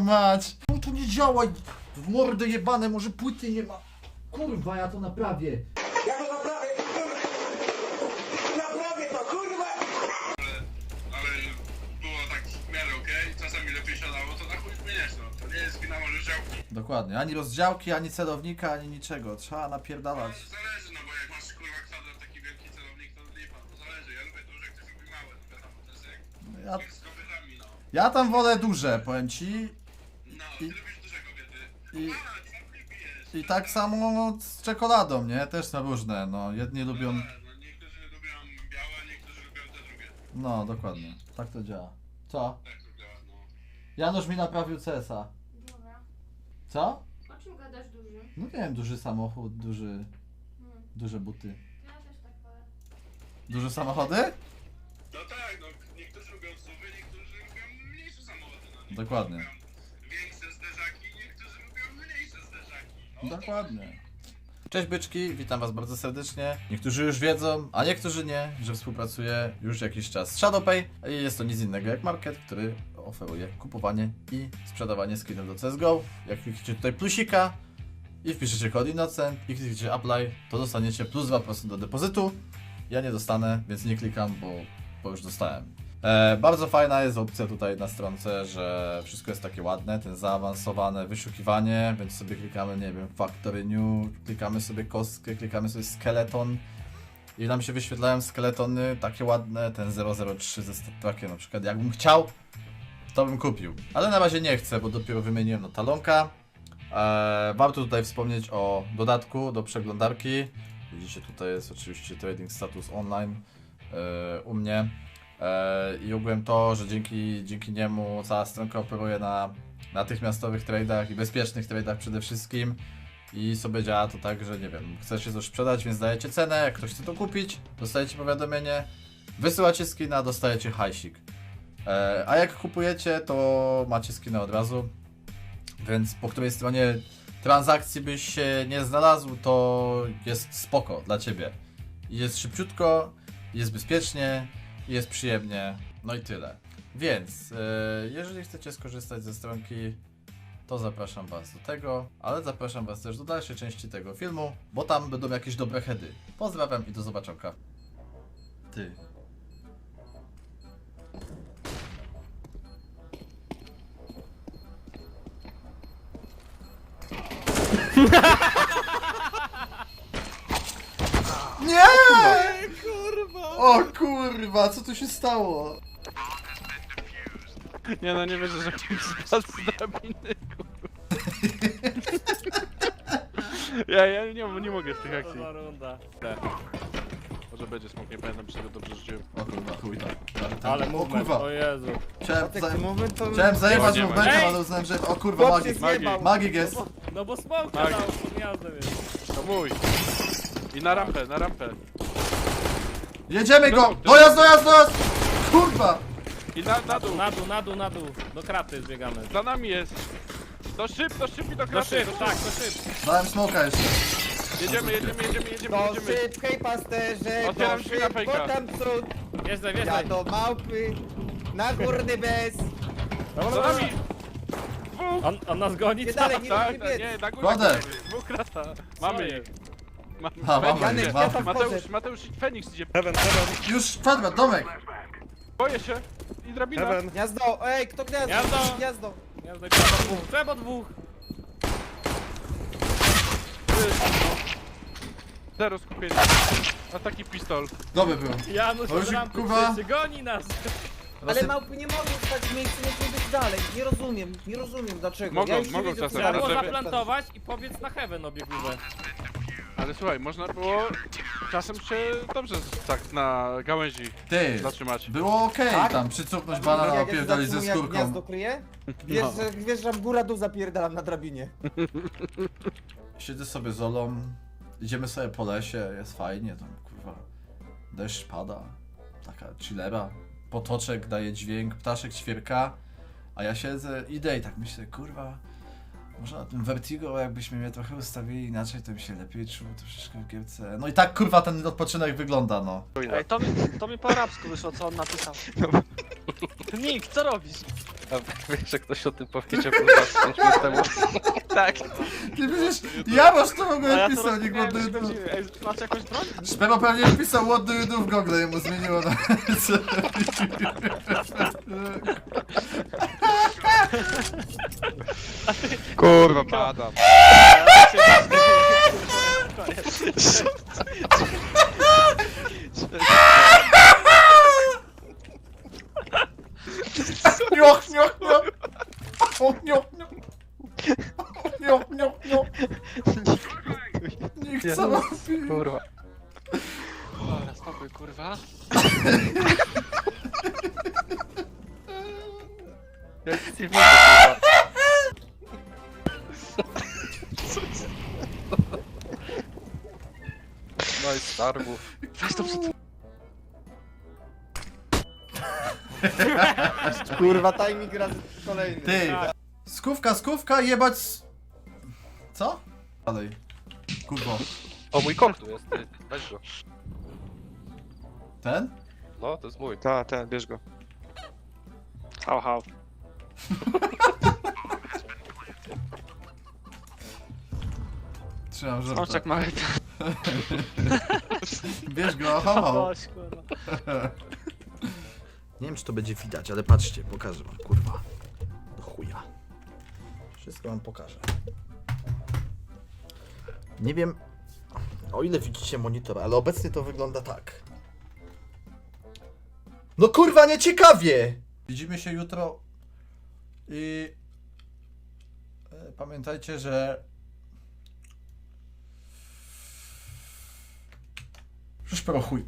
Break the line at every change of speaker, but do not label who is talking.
Mać. No to nie działa. W mordę jebane, może płyty nie ma. Kurwa, ja to naprawię.
Ja to naprawię, kurwa! Naprawię to, kurwa!
ale było tak w miarę okej, czasami lepiej siadało, to na chuj zmieniać, no. To nie jest wina może działki.
Dokładnie. Ani rozdziałki, ani celownika, ani niczego. Trzeba napierdalać.
Zależy, no bo jak masz kurwa kwadrat taki wielki celownik, to lipa, no zależy. Ja lubię duże, ktoś lubi małe, no wiadomo, to jest jak,
Ja,
jak z kobietami, no.
ja tam wolę duże, powiem ci.
No.
I-
pijesz?
I tak samo z czekoladą, nie? Też są różne, no. Jedni lubią...
No, niektórzy lubią białe, niektórzy lubią te drugie.
No, dokładnie. Tak to działa. Co?
Tak to działa, no.
Janusz mi naprawił CS-a.
Dobra.
Co?
O czym gadasz duży?
No nie wiem, duży samochód, duży...
Hmm.
Duże buty.
Ja też tak wolę.
Duże samochody?
No tak, no niektórzy lubią suwy, niektórzy lubią mniejsze samochody, no.
Dokładnie. Dokładnie. Cześć byczki, witam was bardzo serdecznie. Niektórzy już wiedzą, a niektórzy nie, że współpracuję już jakiś czas z Shadowpay i jest to nic innego jak market, który oferuje kupowanie i sprzedawanie skinów do CSGO. Jak klikniecie tutaj plusika i wpiszecie kod Innocent i klikniecie apply, to dostaniecie plus 2% do depozytu. Ja nie dostanę, więc nie klikam, bo, bo już dostałem. E, bardzo fajna jest opcja tutaj na stronce, że wszystko jest takie ładne, ten zaawansowane wyszukiwanie, więc sobie klikamy, nie wiem, Factory New, klikamy sobie kostkę, klikamy sobie skeleton i nam się wyświetlają skeletony takie ładne, ten 003 ze statkiem na przykład, jakbym chciał, to bym kupił, ale na razie nie chcę, bo dopiero wymieniłem na talonka. E, warto tutaj wspomnieć o dodatku do przeglądarki, widzicie tutaj jest oczywiście trading status online e, u mnie. E, I ogółem to, że dzięki, dzięki niemu cała stronka operuje na natychmiastowych tradeach i bezpiecznych tradeach przede wszystkim. I sobie działa to tak, że nie wiem, chcecie coś sprzedać, więc dajecie cenę, jak ktoś chce to kupić, dostajecie powiadomienie, wysyłacie skina, dostajecie hajsik. E, a jak kupujecie, to macie skina od razu, więc po której stronie transakcji byś się nie znalazł, to jest spoko dla ciebie. Jest szybciutko, jest bezpiecznie, jest przyjemnie, no i tyle. Więc, e, jeżeli chcecie skorzystać ze stronki, to zapraszam Was do tego, ale zapraszam Was też do dalszej części tego filmu, bo tam będą jakieś dobre heady. Pozdrawiam i do zobaczonka. Ty. Nie! O kurwa, co tu się stało?
Nie no, nie wierzę, że ktoś spadł z drabiny, kurwa. Ja, ja nie, nie mogę z tych akcji.
runda.
Może będzie smok, nie pamiętam, czy tego dobrze rzuciłem.
O kurwa, chuj tam. Ale, tam-
Ale
o
movement,
kurwa,
o Jezu.
chciałem, za...
moment to...
chciałem zajebać
Ej!
ale uznałem, że... O kurwa,
Chłop się
magik.
zjebał.
Magik jest.
No bo smoke
Tak.
dał pod gniazdem jest.
To mój. I na rampę, na rampę.
Jedziemy go! Dojazd, dojazd, dojazd! Kurwa!
I na, na dół.
Na dół, na dół, na dół. Do kraty zbiegamy.
Za nami jest. Do szyb, do szyb i do
Do
kraty.
szyb, tak, do szyb.
Dałem smoka jeszcze.
Jedziemy, jedziemy, jedziemy, jedziemy,
Do
jedziemy.
szyb, hej pasterze,
Otwieram
do
drzwi na
szyb,
fejka.
bo tam cud,
Wjeżdżaj,
ja
wjeżdżaj.
do małpy, na górny bez.
Za nami. Dwóch.
On, on nas goni,
Nie
co?
dalej, nie
Tak,
dalej,
tak,
biec.
nie, na górę.
Kładę.
Dwóch krata. Mamy ich. Mamy.
A, mamy,
Będzie.
Janek,
mamy.
ja tam
Mateusz,
wchodzę.
Mateusz i Feniks idzie.
Już kwadrat, domek!
Boję się. I drabina.
Gniazdo, ej, kto gniazdo?
Gniazdo.
Gniazdo.
Trzeba dwóch, trzeba dwóch.
Zero skupienia. A taki pistol.
Dobry był.
Janusz od rampy
kurwa.
krzyczy, goni nas.
Ale małpy nie mogą stać w miejscu, muszą być dalej. Nie rozumiem, nie rozumiem dlaczego.
Mogą,
ja już nie
mogą czasem,
co
Trzeba było
żeby-
zaplantować i pobiec na heaven obiegówę.
Ale słuchaj, można było czasem się dobrze tak na gałęzi
Ty,
zatrzymać.
było okej
Tak?
tam, przycupnąć banana,
Jak ja się
opierdolić ze
zatrzymuję, jak
skórką.
gniazdo kryje? Wiesz,
No.
że wjeżdżam góra dół zapierdalam na drabinie.
Siedzę sobie z Olą, idziemy sobie po lesie, jest fajnie, tam kurwa, deszcz pada, taka chillera, potoczek daje dźwięk, ptaszek ćwierka, a ja siedzę, idę i tak myślę, kurwa, może na tym Vertigo jakbyśmy mnie trochę ustawili inaczej, to bym się lepiej czuł troszeczkę w gierce. No i tak kurwa ten odpoczynek wygląda, no.
Ej, to mi, to mi po arabsku wyszło, co on napisał. Nick, co robisz? A wiesz, że ktoś o tym powiedział kurwa 5 minut temu? tak.
Ty przecież ja masz to w
A
ogóle
ja to
pisał, nie
rozmawiałem,
do
Ej, masz jakąś broń?
Szpero pewnie wpisał what do you do w Google i mu zmieniło na
Kurwa, padam.
Nioch, nioch, nioch. O, nioch, nioch. Nioch, nioch, nioch. Co robi.
Kurwa. Dobra, spokój, kurwa. Ja nic nie widzę, kurwa. No i stargów. Weź to przed...
Kurwa, timing razy kolejny.
Ty. Skówka, skówka, jebać... s- Co? Dalej. Kurwa.
O, mój kok tu jest, ty. Weź go.
Ten?
No, to jest mój.
Tak, tak, bierz go. Hał, hał.
Trzymam żartę.
Oczek mały.
Bierz go, ho, ho.
Dość, kurwa.
Nie wiem, czy to będzie widać, ale patrzcie, pokażę wam, kurwa. Do chuja. Wszystko wam pokażę. Nie wiem, o ile widzicie monitor, ale obecnie to wygląda tak. No kurwa, nieciekawie! Widzimy się jutro i e, pamiętajcie, że Przecież pro chuj.